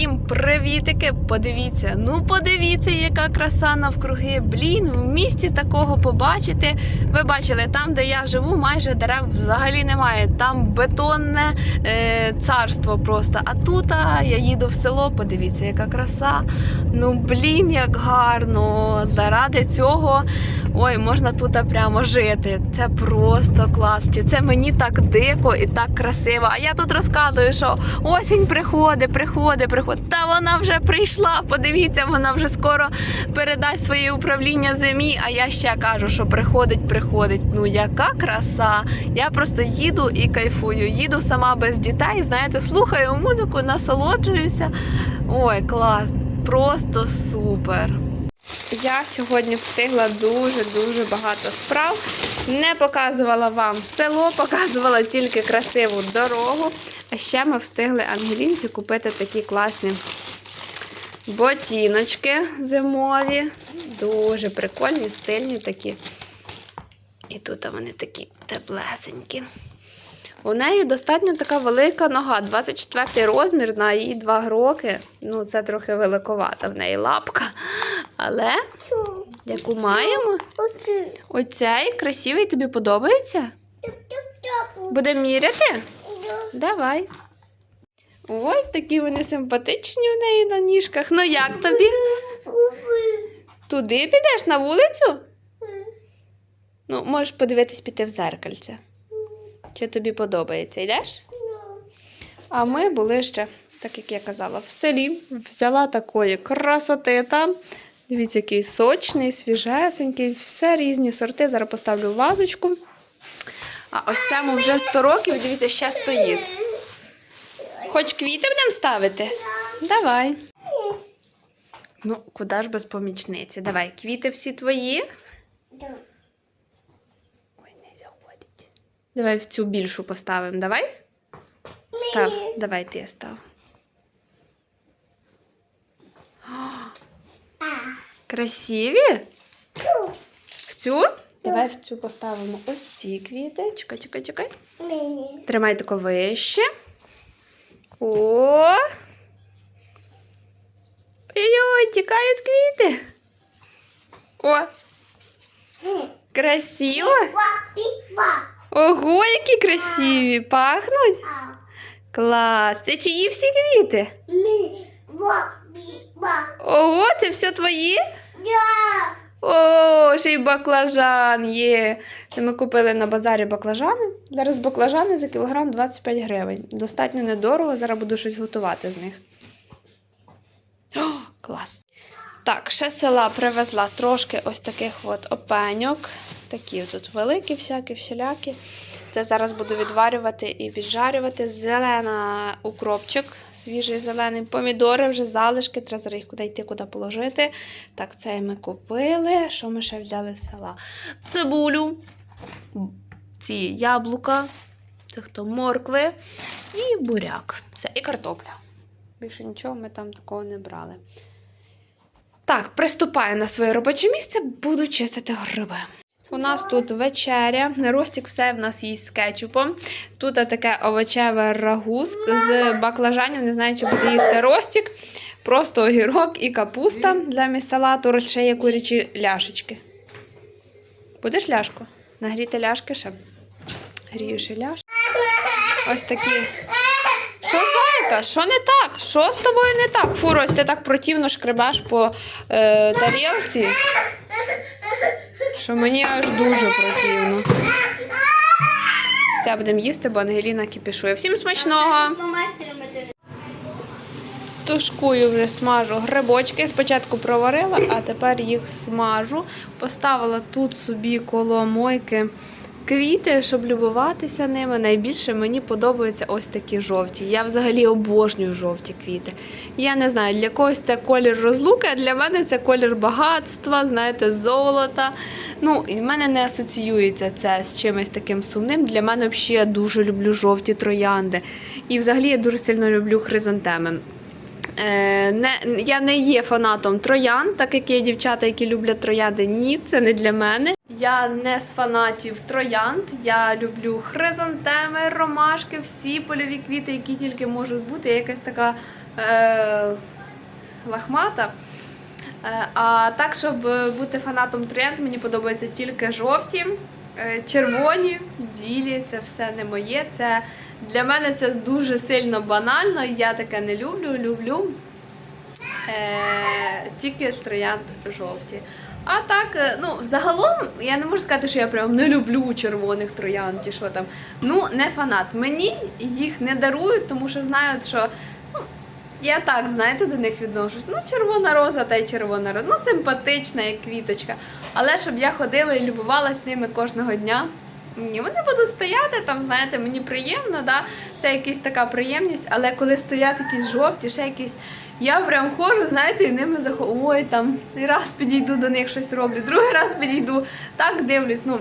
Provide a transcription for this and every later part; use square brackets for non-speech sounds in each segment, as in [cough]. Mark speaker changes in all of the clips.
Speaker 1: Всім привітики! Подивіться, ну подивіться, яка краса навкруги. Блін, в місті такого побачити. Ви бачили, там, де я живу, майже дерев взагалі немає. Там бетонне е, царство просто. А тут а, я їду в село, подивіться, яка краса. Ну блін, як гарно. Заради цього ой, можна тут прямо жити. Це просто клас. Чи це мені так дико і так красиво. А я тут розказую, що осінь приходить, приходить, приходить. Та вона вже прийшла. Подивіться, вона вже скоро передасть своє управління землі. А я ще кажу, що приходить, приходить. Ну яка краса! Я просто їду і кайфую. Їду сама без дітей. Знаєте, слухаю музику, насолоджуюся. Ой, клас! Просто супер! Я сьогодні встигла дуже-дуже багато справ. Не показувала вам село, показувала тільки красиву дорогу. А ще ми встигли Ангелінці купити такі класні ботіночки зимові. Дуже прикольні, стильні такі. І тут вони такі теплесенькі. У неї достатньо така велика нога, 24 розмір на її 2 роки. Ну, це трохи великовата в неї лапка. Але яку маємо? Оцей красивий тобі подобається? Будемо міряти?
Speaker 2: Да.
Speaker 1: Давай. Ой, такі вони симпатичні в неї на ніжках. Ну як тобі? Туди підеш на вулицю? Ну, можеш подивитись піти в зеркальце. Чи тобі подобається? Йдеш? А ми були ще, так як я казала, в селі. Взяла такої красоти там. Дивіться, який сочний, свіжесенький, все різні сорти. Зараз поставлю вазочку. А ось цьому вже 100 років, дивіться, ще стоїть. Хоч квіти будемо ставити? Давай. Ну, куди ж без помічниці? Давай, квіти всі твої. Ой, не заходить. Давай в цю більшу поставимо. Давай. Став. Давай ти став. Красиві? В цю? Давай в цю поставимо ось ці квіти. Чекай, чекай, чекай. Тримай тако вище. О! Ой-ой, тікають квіти. О! Красиво! Ого, які красиві! Пахнуть! Клас! Це чиї всі квіти? Ого, це все твої?
Speaker 2: Да.
Speaker 1: О, ще й баклажан є. Це ми купили на базарі баклажани. Зараз баклажани за кілограм 25 гривень. Достатньо недорого, зараз буду щось готувати з них. О, клас. Так, ще села привезла трошки ось таких от опеньок. Такі тут великі, всякі, всілякі. Це зараз буду відварювати і віджарювати. Зелена укропчик, свіжий зелений. Помідори вже залишки, треба зараз їх куди йти, куди положити. Так, це ми купили. Що ми ще взяли з села? Цибулю, ці яблука, це хто моркви і буряк. Все, і картопля. Більше нічого ми там такого не брали. Так, приступаю на своє робоче місце, буду чистити гриби. У нас тут вечеря. Ростік все в нас їсть з кетчупом. Тут таке овочеве рагу з- баклажанів. Не знаю, чи буде їсти Ростік. Просто огірок і капуста для місалату, ще є курячі ляшечки. Будеш ляшку? Нагріти ляшки ще. Грію ще ляшки. Ось такі. Що зайка? Що не так? Що з тобою не так? Фу, Рось, ти так противно шкребеш по е, тарілці, що мені аж дуже противно. Все, будемо їсти, бо Ангеліна кипішує. Всім смачного! Тушкую вже смажу грибочки. Спочатку проварила, а тепер їх смажу. Поставила тут собі коло мойки квіти, щоб любуватися ними. Найбільше мені подобаються ось такі жовті. Я взагалі обожнюю жовті квіти. Я не знаю, для когось це колір розлуки, а для мене це колір багатства, знаєте, золота. Ну, і в мене не асоціюється це з чимось таким сумним. Для мене взагалі я дуже люблю жовті троянди. І взагалі я дуже сильно люблю хризантеми. Е, не, я не є фанатом троян, так як є дівчата, які люблять троянди. Ні, це не для мене. Я не з фанатів троянд. Я люблю хризантеми, ромашки, всі польові квіти, які тільки можуть бути. Я якась така е, лахмата. Е, А так, щоб бути фанатом троянд, мені подобаються тільки жовті, е, червоні, білі це все не моє. Це для мене це дуже сильно банально. Я таке не люблю. Люблю е, тільки троянд жовті. А так, е, ну, взагалом, я не можу сказати, що я прям не люблю червоних троянд чи що там. Ну, не фанат. Мені їх не дарують, тому що знають, що ну, я так, знаєте, до них відношусь. Ну, червона роза та й червона роза. Ну, симпатична, як квіточка. Але щоб я ходила і любувалась ними кожного дня. Ні, вони будуть стояти там, знаєте, мені приємно, да? це якась така приємність, але коли стоять якісь жовті, ще якісь. Я прям ходжу, знаєте, і ними захо... Ой, там раз підійду до них щось роблю, другий раз підійду, так дивлюсь. Ну,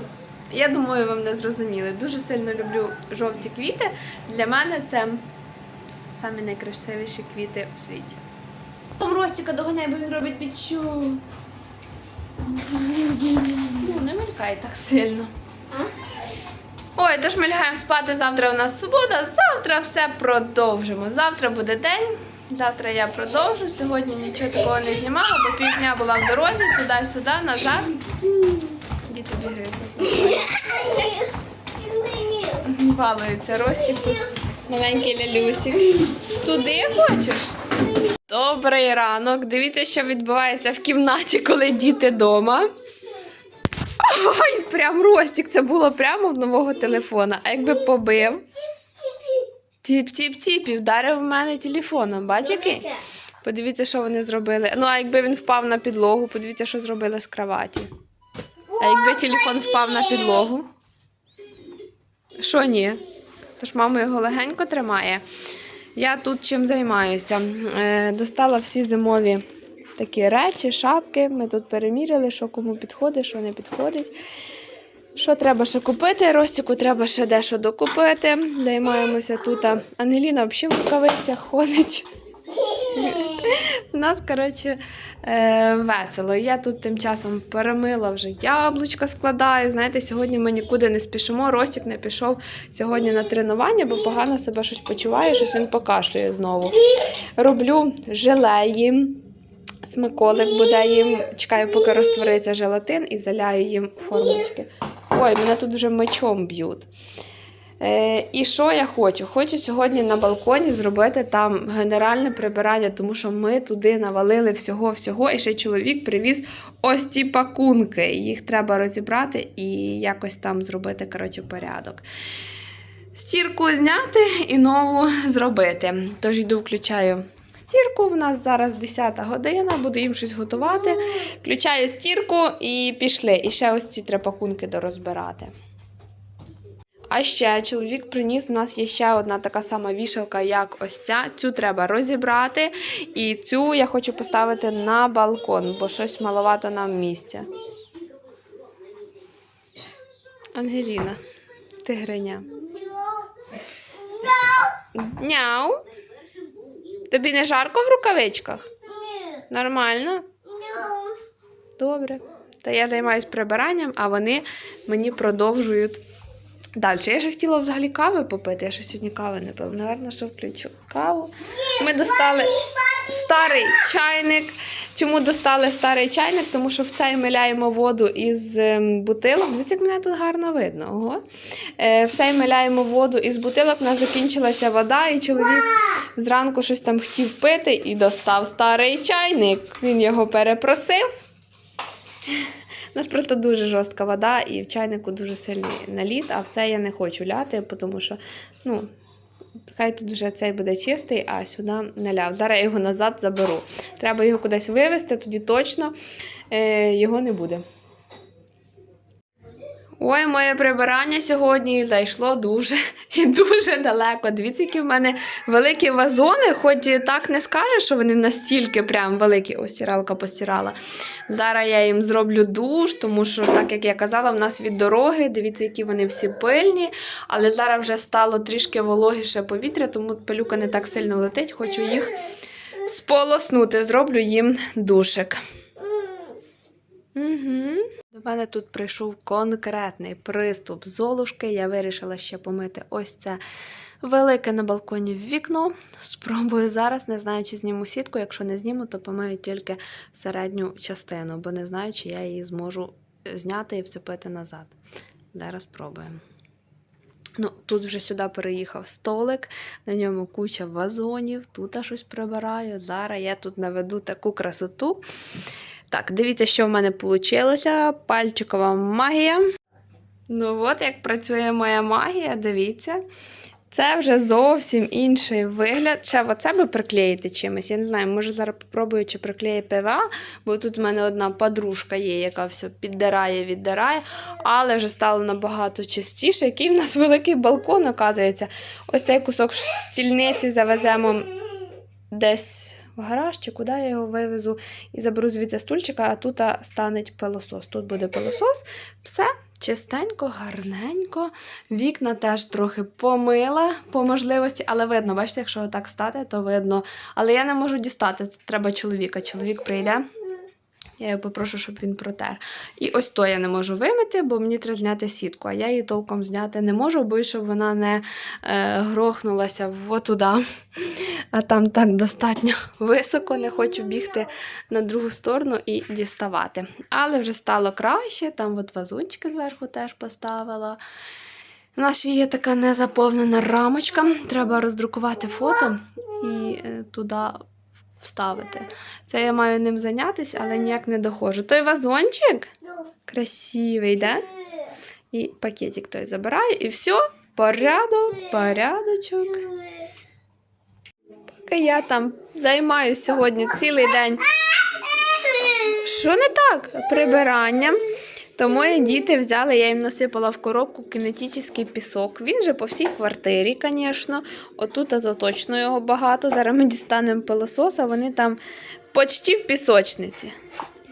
Speaker 1: я думаю, ви мене зрозуміли. Дуже сильно люблю жовті квіти. Для мене це самі найкрасивіші квіти у світі. Там Ростіка доганяй, бо він робить підчу. Ну, не мелькай так сильно. Ой, тож ми лягаємо спати. Завтра у нас субота. Завтра все продовжимо. Завтра буде день. Завтра я продовжу. Сьогодні нічого такого не знімала, бо півдня була в дорозі, туди-сюди, назад. Діти бігають. Балується Ростік тут. Маленький лялюсик. Туди хочеш? Добрий ранок. Дивіться, що відбувається в кімнаті, коли діти вдома. Ой, прям Ростік, це було прямо в нового телефона. А якби побив? Тіп-тіп-тіп, і вдарив в мене телефоном. Бач, який? Подивіться, що вони зробили. Ну, а якби він впав на підлогу, подивіться, що зробили з кроваті. А якби телефон впав на підлогу? Що ні? Тож мама його легенько тримає. Я тут чим займаюся. Достала всі зимові такі речі, шапки. Ми тут переміряли, що кому підходить, що не підходить. Що треба ще купити? Ростіку треба ще дещо докупити. Займаємося тут. Ангеліна взагалі в рукавицях ходить. У нас, коротше, е, весело. Я тут тим часом перемила вже яблучка складаю. Знаєте, сьогодні ми нікуди не спішимо. Ростік не пішов сьогодні на тренування, бо погано себе щось почуває, щось він покашлює знову. Роблю желеї. Смаколик буде їм. Чекаю, поки розтвориться желатин і заляю їм формочки. Ой, мене тут вже мечом б'ють. Е, і що я хочу? Хочу сьогодні на балконі зробити там генеральне прибирання, тому що ми туди навалили всього-всього, і ще чоловік привіз ось ті пакунки. Їх треба розібрати і якось там зробити коротше, порядок. Стірку зняти і нову зробити. Тож йду, включаю стірку. У нас зараз 10 година, буду їм щось готувати. Включаю стірку і пішли. І ще ось ці три пакунки дорозбирати. А ще чоловік приніс. У нас є ще одна така сама вішалка, як ось ця. Цю треба розібрати. І цю я хочу поставити на балкон, бо щось маловато нам місця. Ангеліна, тигриня. Няу. Тобі не жарко в рукавичках? Нормально? Добре. Та я займаюся прибиранням, а вони мені продовжують далі. Я ще хотіла взагалі кави попити, я ще сьогодні кави не пила. Наверно, що включу каву. Ми достали старий чайник. Чому достали старий чайник? Тому що в цей ми ляємо воду із ем, бутилок. Дивіться, як мене тут гарно видно. Ого. Е, в цей ми ляємо воду із бутилок, у нас закінчилася вода, і чоловік зранку щось там хотів пити і достав старий чайник. Він його перепросив. У нас просто дуже жорстка вода, і в чайнику дуже сильний наліт, а в це я не хочу ляти, тому що, ну, хай тут вже цей буде чистий, а сюди наляв. Зараз я його назад заберу. Треба його кудись вивезти, тоді точно е, його не буде. Ой, моє прибирання сьогодні зайшло дуже [laughs] і дуже далеко. Дивіться, які в мене великі вазони, хоч і так не скажеш, що вони настільки прям великі. Ось стиралка постирала. Зараз я їм зроблю душ, тому що, так як я казала, в нас від дороги, дивіться, які вони всі пильні. Але зараз вже стало трішки вологіше повітря, тому пилюка не так сильно летить. Хочу їх сполоснути. Зроблю їм душик. Угу. До мене тут прийшов конкретний приступ золушки. Я вирішила ще помити ось це Велике на балконі вікно. Спробую зараз, не знаю, чи зніму сітку. Якщо не зніму, то помию тільки середню частину, бо не знаю, чи я її зможу зняти і вцепити назад. Зараз спробуємо. Ну, тут вже сюди переїхав столик, на ньому куча вазонів, тут я щось прибираю. Зараз я тут наведу таку красоту. Так, дивіться, що в мене вийшло. Пальчикова магія. Ну, от як працює моя магія, дивіться. Це вже зовсім інший вигляд. Ще оце би приклеїти чимось. Я не знаю, може зараз попробую, чи приклею ПВА, бо тут в мене одна подружка є, яка все піддирає, віддирає, але вже стало набагато чистіше. Який в нас великий балкон, оказується. Ось цей кусок стільниці завеземо десь в гараж, чи куди я його вивезу і заберу звідси стульчика, а тут стане пилосос. Тут буде пилосос. Все чистенько, гарненько. Вікна теж трохи помила по можливості, але видно, бачите, якщо отак стати, то видно. Але я не можу дістати. Треба чоловіка. Чоловік прийде. Я його попрошу, щоб він протер. І ось то я не можу вимити, бо мені треба зняти сітку, а я її толком зняти не можу, бо щоб вона не е, грохнулася в туди. А там так достатньо високо, не хочу бігти на другу сторону і діставати. Але вже стало краще, там от вазончики зверху теж поставила. У нас ще є така незаповнена рамочка. Треба роздрукувати фото і е, туди вставити. Це я маю ним зайнятися, але ніяк не доходжу. Той вазончик красивий, да? І пакетик той забираю, і все, порядок, порядочок. Поки я там займаюся сьогодні цілий день. Що не так? Прибиранням. То мої діти взяли, я їм насипала в коробку кинетичний пісок. Він же по всій квартирі, звісно. Отут азоточно його багато. Зараз ми дістанемо пилосос, а вони там почти в пісочниці.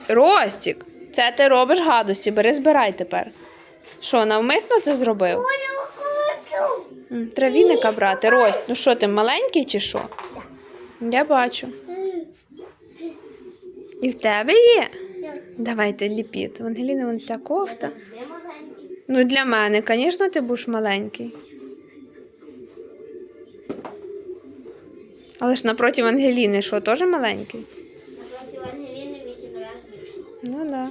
Speaker 1: Ростік, це ти робиш гадості, бери збирай тепер. Що, навмисно це зробив? Травіника брати, Рость, ну що ти маленький чи що? Я бачу. І в тебе є? Давайте ліпіт. В Ангеліни вон вся кофта. Ну, для мене, звісно, ти будеш маленький. Але ж напроти Ангеліни, що, теж маленький? Ну так. Да.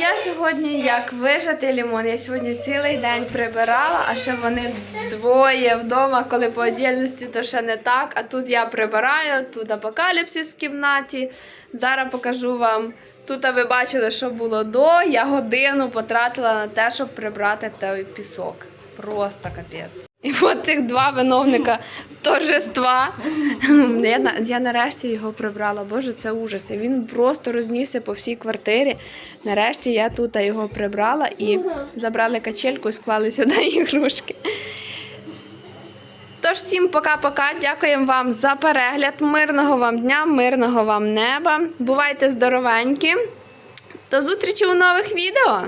Speaker 1: Я сьогодні як вижати лімон. Я сьогодні цілий день прибирала, а ще вони двоє вдома, коли по отдільності, то ще не так. А тут я прибираю, тут апокаліпсис в кімнаті. Зараз покажу вам. Тут ви бачили, що було до. Я годину потратила на те, щоб прибрати той пісок. Просто капець. І от цих два виновника торжества. Я, я нарешті його прибрала. Боже, це ужас. Він просто рознісся по всій квартирі. Нарешті я тут його прибрала і забрали качельку і склали сюди ігрушки. Тож всім пока-пока. Дякуємо вам за перегляд. Мирного вам дня, мирного вам неба. Бувайте здоровенькі. До зустрічі у нових відео!